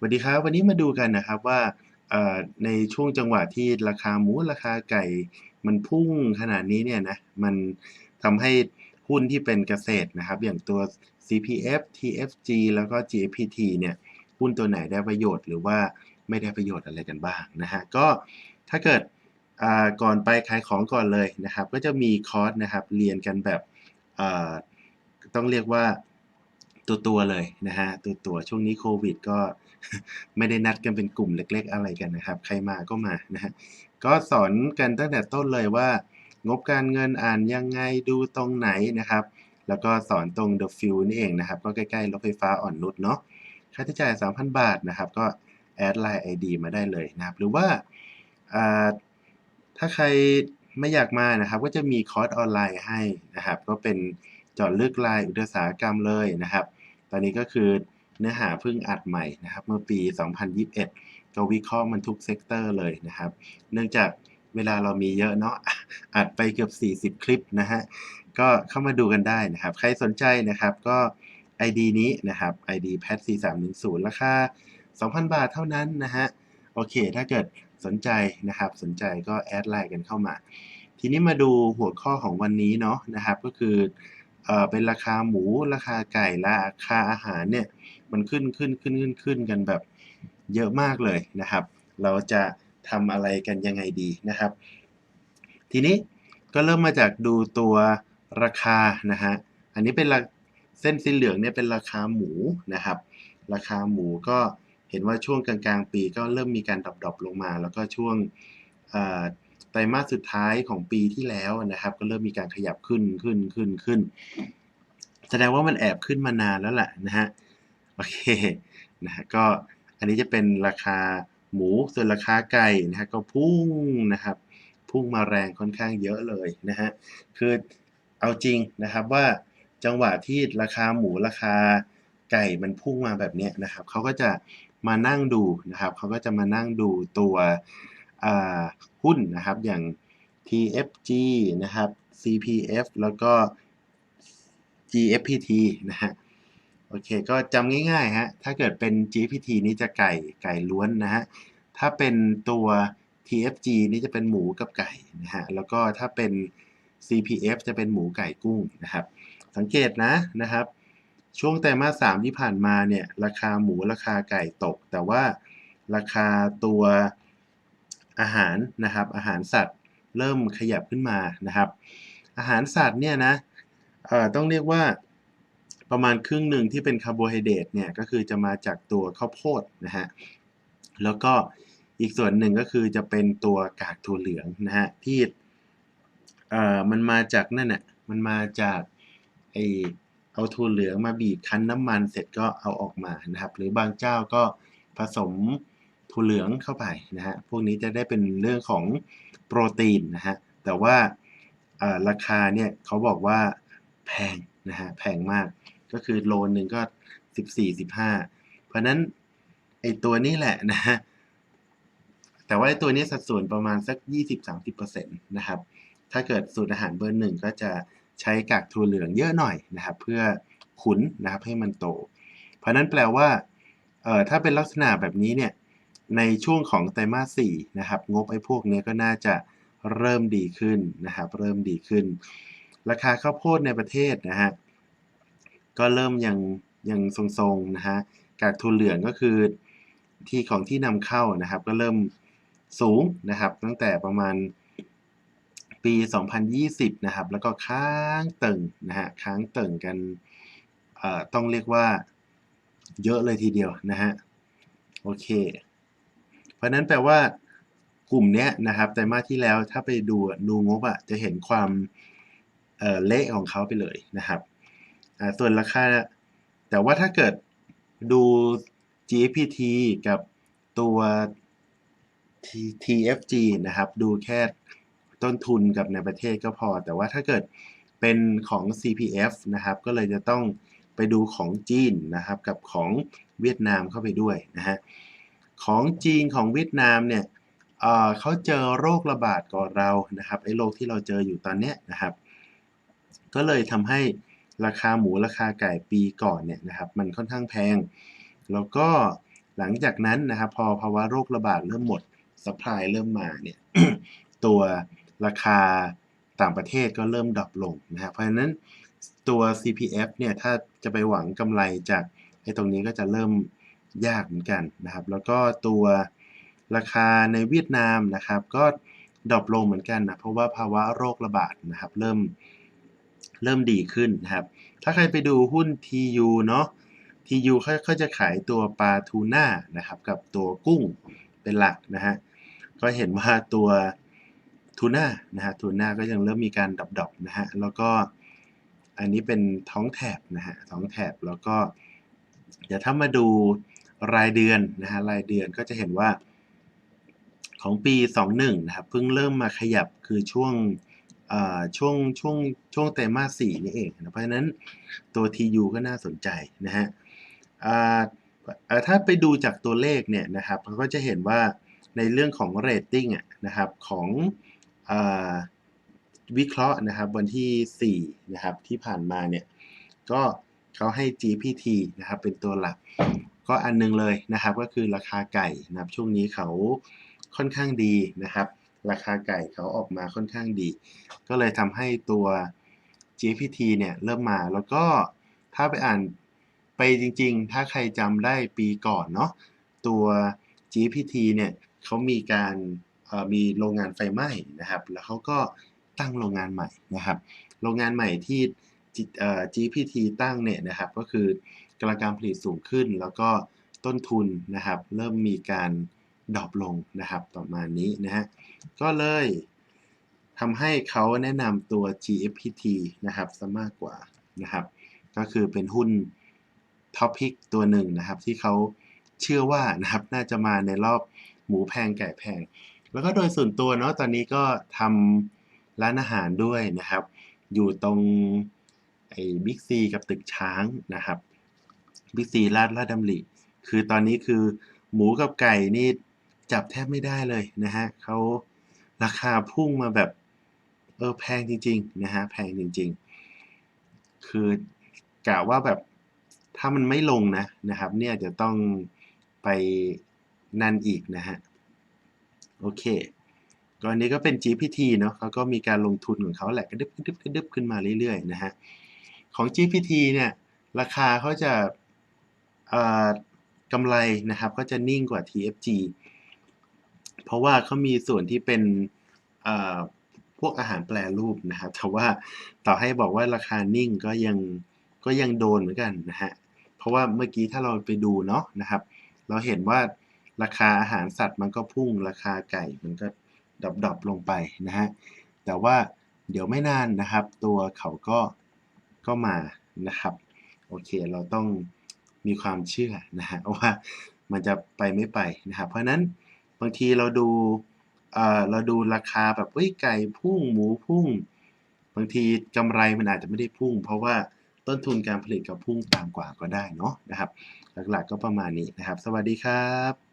สวัสดีครับ วันนี้มาดูกันนะครับว่าในช่วงจังหวะที่ราคาหมูราคาไก่ มันพุ่งขนาดนี้เนี่ยนะมันทำให้หุ้นที่เป็นเกษตรนะครับ อย่างตัว CPF TFG แล้วก็ GPT เนี่ยหุ้นตัวไหนได้ประโยชน์หรือว่าไม่ได้ประโยชน์อะไรกันบ้างนะฮะก็ถ้าเกิดก่อนไปขายของก่อนเลยนะครับ ก็จะมีคอร์สนะครับเรียนกันแบบต้องเรียกว่าตัวตัวเลยนะฮะตัวตัวช่วงนี้โควิด ก็ ไม่ได้นัดกันเป็นกลุ่มเล็ก ๆ อะไรกันนะครับ ใครมาก็มานะฮะก็สอนกันตั้งแต่ต้นเลยว่า งบการเงินอ่านยังไงดูตรงไหนนะครับ แล้วก็สอนตรง The Fuel นี่เองนะครับ ก็ใกล้ๆรถไฟฟ้าอ่อนนุชเนาะค่าใช้จ่าย 3,000 บาทนะครับ ก็แอดไลน์ ID มาได้เลยนะครับ หรือว่าถ้าใครไม่อยากมานะครับ ก็จะมีคอร์สออนไลน์ให้นะครับ ก็เป็นเจาะลึกรายอุตสาหกรรมเลยนะครับ ตอนนี้ก็คือ เนื้อหาเพิ่งอัดใหม่นะครับ เมื่อปี 2021 ก็วิเคราะห์มันทุกเซกเตอร์เลยนะครับ เนื่องจากเวลาเรามีเยอะเนาะอัดไปเกือบ 40 คลิปนะฮะ ก็เข้ามาดูกันได้นะครับ ใครสนใจนะครับก็ ID นี้นะครับ ID PAT 4310ราคา 2,000 บาทเท่านั้นนะฮะ โอเค ถ้าเกิดสนใจนะครับ สนใจก็แอดไลน์กันเข้ามา ทีนี้มาดูหัวข้อของวันนี้เนาะนะครับ ก็คือเอ่อเป็นราคาหมูราคาไก่ราคาอาหารเนี่ย มันขึ้นขึ้นขึ้นขึ้นขึ้นกันแบบเยอะมากเลยนะครับ เราจะทำอะไรกันยังไงดีนะครับ ทีนี้ก็เริ่มมาจากดูตัวราคานะฮะอันนี้เป็นเส้นสีเหลืองเนี่ยเป็นราคาหมูนะครับ ราคาหมูก็เห็นว่าช่วงกลางๆ ปีก็เริ่มมีการดรอปลงมา แล้วก็ช่วงไตรมาสสุดท้ายของปีที่แล้วนะครับ ก็เริ่มมีการขยับขึ้นขึ้นขึ้นขึ้น แสดงว่ามันแอบขึ้นมานานแล้วแหละนะฮะ โอเคนะฮะก็อันนี้จะเป็นราคาหมูส่วนราคาไก่นะฮะก็พุ่งนะครับ พุ่งมาแรงค่อนข้างเยอะเลยนะฮะคือเอาจริงนะครับว่าจังหวะที่ราคาหมูราคาไก่มันพุ่งมาแบบนี้นะครับเขาก็จะมานั่งดูนะครับเขาก็จะมานั่งดูตัวหุ้นนะครับอย่าง TFG นะครับ CPF แล้วก็ GFPT นะฮะ โอเค ก็จำง่ายๆฮะ ถ้าเกิดเป็น GPT นี่จะไก่ไก่ล้วนนะฮะ ถ้าเป็นตัว TFG นี่จะเป็นหมูกับไก่นะฮะ แล้วก็ถ้าเป็น CPF จะเป็นหมูไก่กุ้งนะครับ สังเกตนะนะครับ ช่วงไตรมาส3ที่ผ่านมาเนี่ย ราคาหมูราคาไก่ตก แต่ว่าราคาตัวอาหารนะครับ อาหารสัตว์เริ่มขยับขึ้นมานะครับ อาหารสัตว์เนี่ยนะ เอ่อ ต้องเรียกว่า ประมาณครึ่งหนึ่งที่เป็นคาร์โบไฮเดรตเนี่ยก็คือจะมาจากตัวข้าวโพดนะฮะแล้วก็อีกส่วนหนึ่งก็คือจะเป็นตัวกากถั่วเหลืองนะฮะที่เอ่อมันมาจากนั่นน่ะมันมาจากไอเอาถั่วเหลืองมาบีบคั้นน้ำมันเสร็จก็เอาออกมานะครับ หรือบางเจ้าก็ผสมถั่วเหลืองเข้าไปนะฮะพวกนี้จะได้เป็นเรื่องของโปรตีนนะฮะแต่ว่าราคาเนี่ยเขาบอกว่าแพงนะฮะแพงมาก ก็คือโลนหนึ่งก็สิบสี่สิบห้าเพราะนั้นไอตัวนี้แหละนะฮะแต่ว่าไอตัวนี้สัดส่วนประมาณสักยี่สิบสามสิบเปอร์เซ็นต์นะครับ ถ้าเกิดสูตรอาหารเบอร์หนึ่งก็จะใช้กากถั่วเหลืองเยอะหน่อยนะครับ เพื่อขุนนะครับให้มันโต เพราะนั้นแปลว่าเอ่อถ้าเป็นลักษณะแบบนี้เนี่ยในช่วงของไตรมาสสี่นะครับ งบไอ้พวกนี้ก็น่าจะเริ่มดีขึ้นนะครับ เริ่มดีขึ้น ราคาข้าวโพดในประเทศนะฮะ ก็เริ่มยังยังทรงๆนะฮะกากทุนเหลืองก็คือที่ของที่นำเข้านะครับ ก็เริ่มสูงนะครับ ตั้งแต่ประมาณปี 2020 นะครับ แล้วก็ค้างเตึงนะฮะค้างเตึงกันเอ่อต้องเรียกว่าเยอะเลยทีเดียวนะฮะโอเค เพราะนั้นแปลว่ากลุ่มเนี้ยนะครับไตรมาสที่แล้วถ้าไปดูดูงบอะจะเห็นความเอ่อเละของเขาไปเลยนะครับ อ่าส่วนราคา แต่ว่าถ้าเกิดดู GPT กับตัว TFG นะครับ ดูแค่ต้นทุนกับในประเทศก็พอ แต่ว่าถ้าเกิดเป็นของ CPF นะครับ ก็เลยจะต้องไปดูของจีนนะครับ กับของเวียดนามเข้าไปด้วยนะฮะของจีนของเวียดนามเนี่ยเเขาเจอโรคระบาดก่อนเรานะครับไอ้โรคที่เราเจออยู่ตอนเนี้ยนะครับ ก็เลยทำให้ ราคาหมูราคาไก่ปีก่อนเนี่ยนะครับมันค่อนข้างแพง แล้วก็หลังจากนั้นนะครับพอภาวะโรคระบาดเริ่มหมดสปายเริ่มมาเนี่ยตัวราคาต่างประเทศก็เริ่มดรอปลงนะครับเพราะฉะนั้นตัว CPF เนี่ยถ้าจะไปหวังกำไรจากไอ้ตรงนี้ก็จะเริ่มยากเหมือนกันนะครับ แล้วก็ตัวราคาในเวียดนามนะครับ ก็ดรอปลงเหมือนกันนะเพราะว่าภาวะโรคระบาดนะครับ เริ่ม เริ่มดีขึ้นนะครับ ถ้าใครไปดูหุ้น TU เนาะ TU เขาเขาจะขายตัวปลาทูน่านะครับ กับตัวกุ้งเป็นหลักนะฮะ ก็เห็นว่าตัวทูน่านะฮะทูน่าก็ยังเริ่มมีการดับๆนะฮะ แล้วก็อันนี้เป็นท้องแถบนะฮะ ท้องแถบแล้วก็เดี๋ยวถ้ามาดูรายเดือนนะฮะ รายเดือนก็จะเห็นว่าของปี 21 นะครับ เพิ่งเริ่มมาขยับคือช่วง ช่วงช่วงช่วงไตรมาส4นี่เองนะเพราะฉะนั้นตัว TU ก็น่าสนใจนะฮะถ้าไปดูจากตัวเลขเนี่ยนะครับเราก็จะเห็นว่าในเรื่องของเรตติ้งนะครับของอวิเคราะห์นะครับวันที่4นะครับที่ผ่านมาเนี่ยก็เขาให้ GPT นะครับเป็นตัวหลัก ก็อันนึงเลยนะครับก็คือราคาไก่นะครับช่วงนี้เขาค่อนข้างดีนะครับ ราคาไก่เขาออกมาค่อนข้างดี ก็เลยทำให้ตัว GPT เนี่ยเริ่มมาแล้วก็ถ้าไปอ่านไปจริงๆ ถ้าใครจำได้ปีก่อนเนาะตัว GPT เนี่ยเขามีการมีโรงงานไฟไหม้นะครับ แล้วเขาก็ตั้งโรงงานใหม่นะครับ โรงงานใหม่ที่ GPT ตั้งเนี่ยนะครับก็คือกำลังการผลิตสูงขึ้น แล้วก็ต้นทุนนะครับ เริ่มมีการ ดรอปลงนะครับประมาณนี้นะฮะก็เลยทำให้เขาแนะนำตัว GFPT นะครับซะมากกว่านะครับ ก็คือเป็นหุ้นท็อปพิกตัวหนึ่งนะครับ ที่เขาเชื่อว่านะครับน่าจะมาในรอบหมูแพงไก่แพง แล้วก็โดยส่วนตัวเนาะตอนนี้ก็ทำร้านอาหารด้วยนะครับ อยู่ตรงไอ้บิ๊กซีกับตึกช้างนะครับบิ๊กซีลาดลาดดำริคือตอนนี้คือหมูกับไก่นี่ จับแทบไม่ได้เลยนะฮะเขาราคาพุ่งมาแบบเออแพงจริงๆนะฮะแพงจริง ๆ คือกะว่าแบบถ้ามันไม่ลงนะนะครับ เนี่ยจะต้องไปนั่นอีกนะฮะโอเคก็อันนี้ก็เป็น GPT เนาะเขาก็มีการลงทุนของเขาแหละกระดึบกระดึบกระดึบขึ้นมาเรื่อยๆนะฮะของ GPT เนี่ยราคาเขาจะกำไรนะครับก็จะนิ่งกว่า TFG เพราะว่าเขามีส่วนที่เป็นพวกอาหารแปรรูปนะครับ แต่ว่าต่อให้บอกว่าราคานิ่งก็ยังก็ยังโดนเหมือนกันนะฮะ เพราะว่าเมื่อกี้ถ้าเราไปดูเนาะนะครับ เราเห็นว่าราคาอาหารสัตว์มันก็พุ่งราคาไก่มันก็ดับดับลงไปนะฮะ แต่ว่าเดี๋ยวไม่นานนะครับ ตัวเขาก็ก็มานะครับ โอเคเราต้องมีความเชื่อนะฮะว่ามันจะไปไม่ไปนะครับ เพราะนั้น บางทีเราดูเออเราดูราคาแบบเฮ้ยไก่พุ่งหมูพุ่ง บางทีกำไรมันอาจจะไม่ได้พุ่ง เพราะว่าต้นทุนการผลิตกับพุ่งต่ำกว่าก็ได้เนาะนะครับ หลักๆก็ประมาณนี้นะครับ สวัสดีครับ